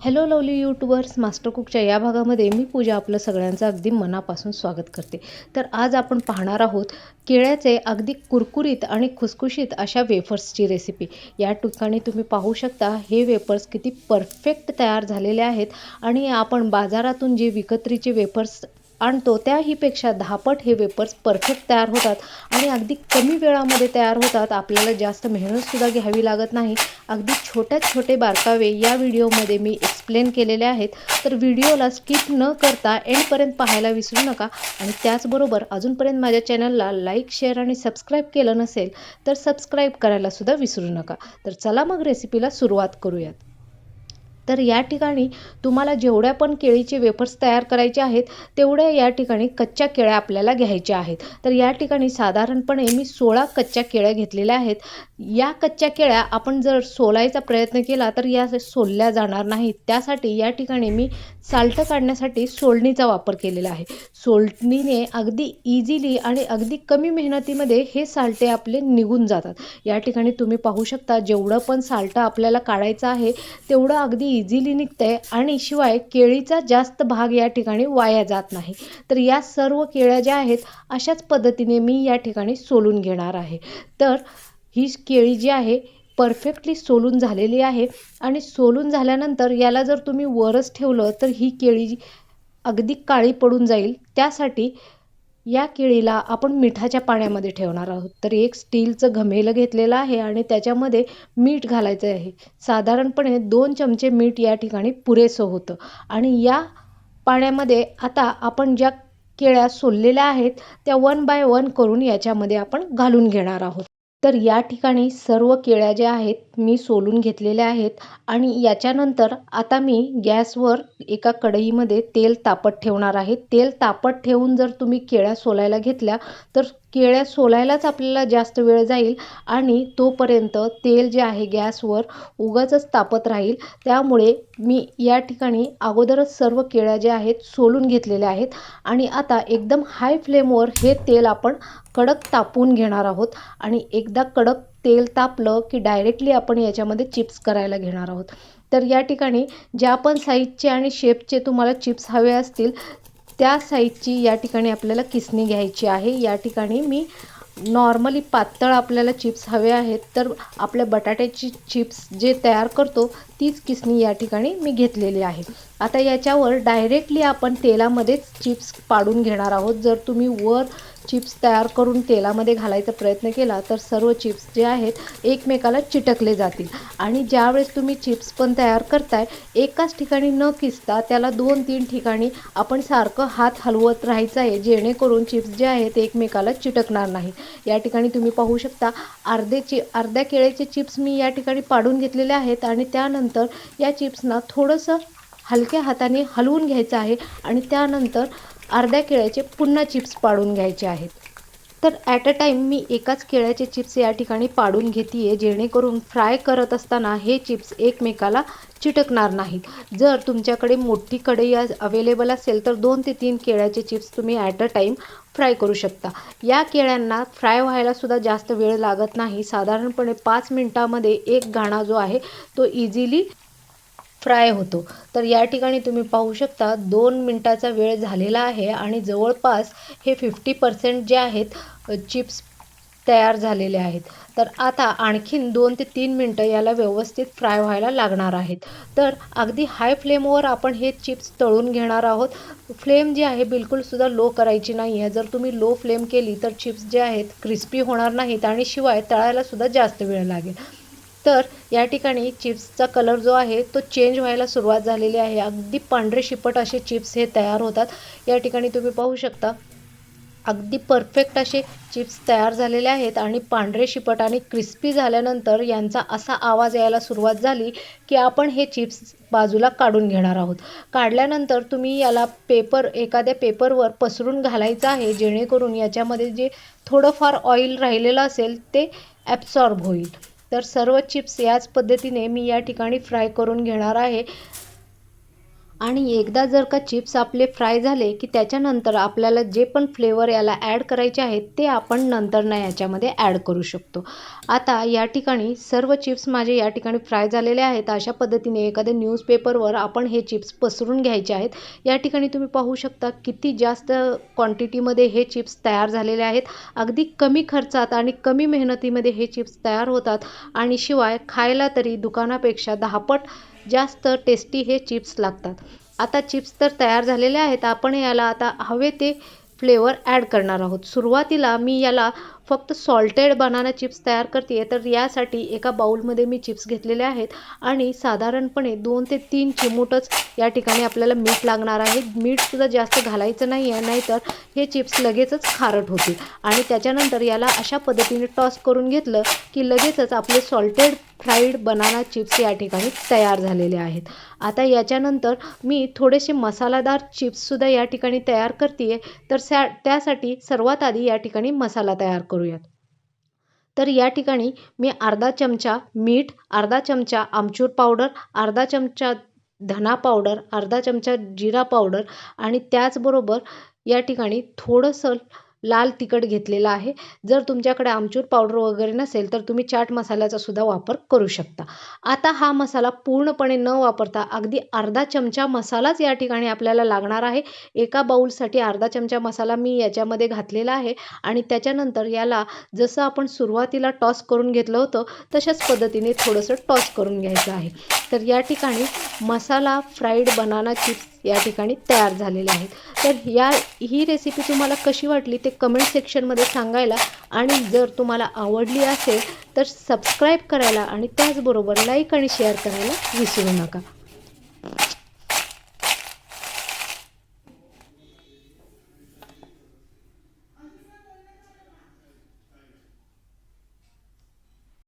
Hello lovely YouTubers master कुकच्या या भागामध्ये मी पूजा आपलं सगळ्यांचं अगदी मनापासून स्वागत करते. तर आज आपण पाहणार आहोत केळ्याचे अगदी कुरकुरीत आणि खुसखुशीत अशा वेफर्सची रेसिपी या ठिकाणी तुम्ही पाहू शकता हे वेफर्स किती परफेक्ट तयार झालेले आहेत आणि आपण बाजारातून जे विकत्रीचे वेफर्स आणतो त्याहीपेक्षा दहापट हे वेपर्स परफेक्ट तयार होतात आणि अगदी कमी वेळामध्ये तयार होतात. आपल्याला जास्त मेहनतसुद्धा घ्यावी लागत नाही. अगदी छोट्यात छोटे बारकावे या व्हिडिओमध्ये मी एक्सप्लेन केलेले आहेत. तर व्हिडिओला स्किप न करता एंडपर्यंत पाहायला विसरू नका. आणि त्याचबरोबर अजूनपर्यंत माझ्या चॅनलला लाईक शेअर आणि सबस्क्राईब केलं नसेल तर सबस्क्राईब करायलासुद्धा विसरू नका. तर चला मग रेसिपीला सुरुवात करूयात. तर या ठिकाणी तुम्हाला जेवढ्या पण केळीचे वेफर्स तयार करायचे आहेत तेवढ्या या ठिकाणी कच्च्या केळ्या आपल्याला घ्यायच्या आहेत. तर या ठिकाणी साधारणपणे मी सोळा कच्च्या केळ्या घेतलेल्या आहेत. या कच्च्या केळ्या आपण जर सोलायचा प्रयत्न केला तर या सोलल्या जाणार नाहीत. त्यासाठी या ठिकाणी मी साल्ट काढण्यासाठी सोलणीचा वापर केलेला आहे. सोलणीने अगदी इझिली आणि अगदी कमी मेहनतीमध्ये हे साल्टे आपले निघून जातात. या ठिकाणी तुम्ही पाहू शकता जेवढं पण साल्ट आपल्याला काढायचं आहे तेवढं अगदी इझिली निघतं आहे आणि शिवाय केळीचा जास्त भाग या ठिकाणी वाया जात नाही. तर या सर्व केळ्या ज्या आहेत अशाच पद्धतीने मी या ठिकाणी सोलून घेणार आहे. तर ही केळी जी आहे परफेक्टली सोलून झालेली आहे. आणि सोलून झाल्यानंतर याला जर तुम्ही वरच ठेवलं तर ही केळी अगदी काळी पडून जाईल. त्यासाठी या केळीला आपण मिठाच्या पाण्यामध्ये ठेवणार आहोत. तर एक स्टीलचं घमेलं घेतलेलं आहे आणि त्याच्यामध्ये मीठ घालायचं आहे. साधारणपणे दोन चमचे मीठ या ठिकाणी पुरेसं होतं. आणि या पाण्यामध्ये आता आपण ज्या केळ्या सोललेल्या आहेत त्या वन बाय वन करून याच्यामध्ये आपण घालून घेणार आहोत. तर या ठिकाणी सर्व केळ्या ज्या आहेत मी सोलून घेतलेल्या आहेत आणि याच्यानंतर आता मी गॅसवर एका कढईमध्ये तेल तापत ठेवणार आहे. तेल तापत ठेवून जर तुम्ही केळ्या सोलायला घेतल्या तर केळ्या सोलायलाच आपल्याला जास्त वेळ जाईल आणि तोपर्यंत तेल जे आहे गॅसवर उगाचच तापत राहील. त्यामुळे मी या ठिकाणी अगोदरच सर्व केळ्या ज्या आहेत सोलून घेतलेल्या आहेत. आणि आता एकदम हाय फ्लेमवर हे तेल आपण कडक तापवून घेणार आहोत. आणि एकदा कडक तेल तापलं की डायरेक्टली आपण याच्यामध्ये चिप्स करायला घेणार आहोत. तर या ठिकाणी ज्या पण साईजचे आणि शेपचे तुम्हाला चिप्स हवे असतील त्या साईजची या ठिकाणी आपल्याला किसणी घ्यायची आहे. या ठिकाणी मी नॉर्मली पातळ आपल्याला चिप्स हवे आहेत. तर आपल्या बटाट्याची चिप्स जे तयार करतो तीच किसणी या ठिकाणी मी घेतलेली आहे. आता याच्यावर डायरेक्टली आपण तेलामध्येच चिप्स पाडून घेणार आहोत. जर तुम्ही वर चिप्स तयार करून तेलामध्ये घालायचा प्रयत्न केला तर सर्व चिप्स जे आहेत एकमेकाला चिटकले जातील. आणि ज्यावेळेस तुम्ही चिप्स पण तयार करताय एकाच ठिकाणी न किसता त्याला दोन तीन ठिकाणी आपण सारखं हात हलवत राहायचं आहे जेणेकरून चिप्स जे आहेत एकमेकाला चिटकणार नाही. या ठिकाणी तुम्ही पाहू शकता अर्धे चि अर्ध्या केळ्याचे चिप्स मी या ठिकाणी पाडून घेतलेले आहेत आणि त्यानंतर या चिप्सना थोडंसं हलक्या हाताने हलवून घ्यायचं आहे आणि त्यानंतर अर्ध्या केळ्याचे पुन्हा चिप्स पाडून घ्यायचे आहेत. तर ॲट अ टाईम मी एकाच केळ्याचे चिप्स या ठिकाणी पाडून घेते आहे जेणेकरून फ्राय करत असताना हे चिप्स एकमेकाला चिटकणार नाहीत. जर तुमच्याकडे मोठी कढई अवेलेबल असेल तर दोन ते तीन केळ्याचे चिप्स तुम्ही ॲट अ टाईम फ्राय करू शकता. या केळ्यांना फ्राय व्हायलासुद्धा जास्त वेळ लागत नाही. साधारणपणे पाच मिनटामध्ये एक घाणा जो आहे तो इझिली फ्राय होतो. तर या ठिकाणी तुम्ही पाहू शकता दोन मिनटाचा वेळ झालेला आहे आणि जवळपास हे फिफ्टी पर्सेंट जे आहेत चिप्स तयार झालेले आहेत. तर आता आणखीन दोन ते तीन मिनटं याला व्यवस्थित फ्राय व्हायला लागणार आहेत. तर अगदी हाय फ्लेमवर आपण हे चिप्स तळून घेणार आहोत. फ्लेम जी आहे बिलकुलसुद्धा लो करायची नाही आहे जर तुम्ही लो फ्लेम केली तर चिप्स जे आहेत क्रिस्पी होणार नाहीत आणि शिवाय तळायलासुद्धा जास्त वेळ लागेल. तर या ठिकाणी चिप्सचा कलर जो आहे तो चेंज व्हायला सुरुवात झालेली आहे. अगदी पांढरे शिपट असे चिप्स हे तयार होतात. या ठिकाणी तुम्ही पाहू शकता अगदी परफेक्ट असे चिप्स तयार झालेले आहेत आणि पांढरे शिपट आणि क्रिस्पी झाल्यानंतर यांचा असा आवाज यायला सुरुवात झाली की आपण हे चिप्स बाजूला काढून घेणार आहोत. काढल्यानंतर तुम्ही याला पेपर एखाद्या पेपरवर पसरून घालायचं आहे जेणेकरून याच्यामध्ये जे थोडंफार ऑइल राहिलेलं असेल ते ॲब्सॉर्ब होईल. तर सर्व चिप्स याच पद्धतीने मी या ठिकाणी फ्राय करून घेणार आहे. आणि एकदा जर का चिप्स आपले फ्राय झाले की त्याच्यानंतर आपल्याला जे पण फ्लेवर याला ॲड करायचे आहेत ते आपण नंतर ना याच्यामध्ये ॲड करू शकतो. आता या ठिकाणी सर्व चिप्स माझे या ठिकाणी फ्राय झालेले आहेत. अशा पद्धतीने एखाद्या न्यूजपेपरवर आपण हे चिप्स पसरून घ्यायचे आहेत. या ठिकाणी तुम्ही पाहू शकता किती जास्त क्वांटिटीमध्ये हे चिप्स तयार झालेले आहेत. अगदी कमी खर्चात आणि कमी मेहनतीमध्ये हे चिप्स तयार होतात. आणि शिवाय खायला तरी दुकानापेक्षा दहापट जास्त टेस्टी हे चिप्स लागतात. आता चिप्स तर तयार झालेले आहेत. आपण याला आता हवे ते फ्लेवर ॲड करणार आहोत. सुरुवातीला मी याला फक्त सॉल्टेड बनाना चिप्स तयार करते तर यासाठी एका बाउलमध्ये मी चिप्स घेतलेले आहेत. आणि साधारणपणे दोन ते तीन चिमूटच या ठिकाणी आपल्याला मीठ लागणार आहे. मीठसुद्धा जास्त घालायचं नाही आहे नाहीतर हे चिप्स लगेचच खारट होतील. आणि त्याच्यानंतर याला अशा पद्धतीने टॉस करून घेतलं की लगेचच आपले सॉल्टेड फ्राईड बनाना चिप्स या ठिकाणी तयार झालेले आहेत. आता याच्यानंतर मी थोडेसे मसालादार चिप्ससुद्धा या ठिकाणी तयार करते आहे तर त्या त्यासाठी सर्वात आधी या ठिकाणी मसाला तयार करूयात. तर या ठिकाणी मी अर्धा चमचा मीठ अर्धा चमचा आमचूर पावडर अर्धा चमचा धना पावडर अर्धा चमचा जिरा पावडर आणि त्याचबरोबर या ठिकाणी थोडंसं लाल तिखट घेतलेलं आहे. जर तुमच्याकडे आमचूर पावडर वगैरे नसेल तर तुम्ही चाट मसाल्याचा सुद्धा वापर करू शकता. आता हा मसाला पूर्णपणे न वापरता अगदी अर्धा चमचा मसालाच या ठिकाणी आपल्याला लागणार आहे. एका बाऊलसाठी अर्धा चमचा मसाला मी याच्यामध्ये घातलेला आहे आणि त्याच्यानंतर याला जसं आपण सुरुवातीला टॉस करून घेतलं होतं तशाच पद्धतीने थोडंसं टॉस करून घ्यायचं आहे. तर या ठिकाणी मसाला फ्राईड बनाना चिप्स या ठिकाणी तयार झालेले आहेत. तर या ही रेसिपी तुम्हाला कशी वाटली ते कमेंट सेक्शनमध्ये सांगायला. आणि जर तुम्हाला आवडली असेल तर सबस्क्राईब करायला आणि त्याचबरोबर लाईक आणि शेअर करायला विसरू नका.